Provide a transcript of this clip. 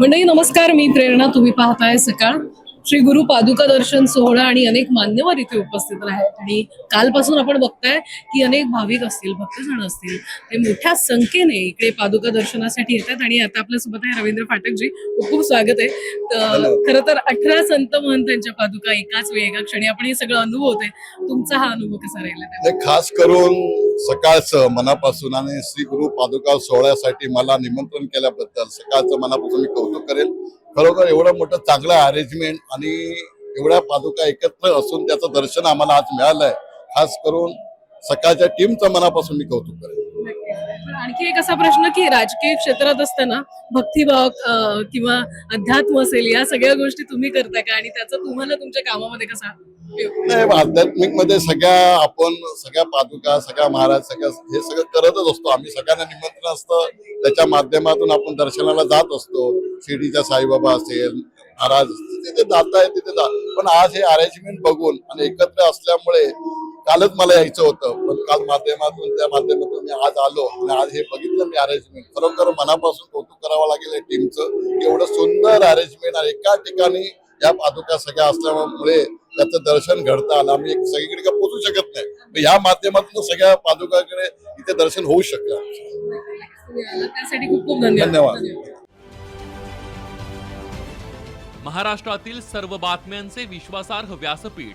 मंडळी नमस्कार मी प्रेरणा. तुम्ही पाहताय सकाळ. श्री गुरु पादुका दर्शन सोहळा आणि अनेक मान्यवर इथे उपस्थित आहेत आणि कालपासून आपण बघताय की अनेक भाविक असतील भक्तजण असतील ते मोठ्या संख्येने इकडे पादुका दर्शनासाठी येतात. आणि आता आपल्यासोबत आहे रवींद्र फाटकजी. खूप खूप स्वागत आहे. खरं तर अठरा संत महंतांच्या पादुका एकाच वेळी एका क्षणी आपण हे सगळं अनुभवतोय. तुमचा हा अनुभव कसा राहिला? खास करून सकाळचं मनापासून आणि श्री गुरु पादुका सोहळ्यासाठी मला निमंत्रण केल्याबद्दल सकाळचं मनापासून मी कौतुक करेल. खरोखर एवढं मोठं चांगलं अरेंजमेंट आणि एवढ्या पादुका एकत्र असून त्याचं दर्शन आम्हाला आज मिळालंय. खास करून सकाळच्या टीमचं मनापासून मी कौतुक करेल. आणखी एक असा प्रश्न की राजकीय क्षेत्रात असताना भक्तिभाव किंवा अध्यात्म असेल या सगळ्या गोष्टी तुम्ही करता का? आणि त्याचा तुम्हाला तुमच्या कामामध्ये कसा नाही आध्यात्मिकमध्ये सगळ्या आपण सगळ्या पादुका सगळ्या महाराज सगळ्या हे सगळं करतच असतो. आम्ही सगळ्यांना निमंत्रण असतं. त्याच्या माध्यमातून आपण दर्शनाला जात असतो. शिर्डीचा साईबाबा असेल महाराज तिथे जात जाताय तिथे जा. पण आज हे अरेंजमेंट बघून आणि एकत्र असल्यामुळे कालच मला यायचं होतं पण काल माध्यमातून त्या माध्यमातून मी आज आलो आणि आज हे बघितलं मी अरेंजमेंट खरोखर मनापासून कौतुक करावं लागेल या टीमचं एवढं सुंदर अरेंजमेंट आणि एका ठिकाणी या पादुका सगळ्या असल्यामुळे त्याचं दर्शन घडतं आलं आम्ही एक सगळीकडे का पोचू शकत नाही. या माध्यमातून सगळ्या पादुकाकडे इथे दर्शन होऊ शकलं. आलात त्यासाठी खूप खूप धन्यवाद. धन्यवाद. महाराष्ट्रातील सर्व बातम्यांचे विश्वासार्ह व्यासपीठ.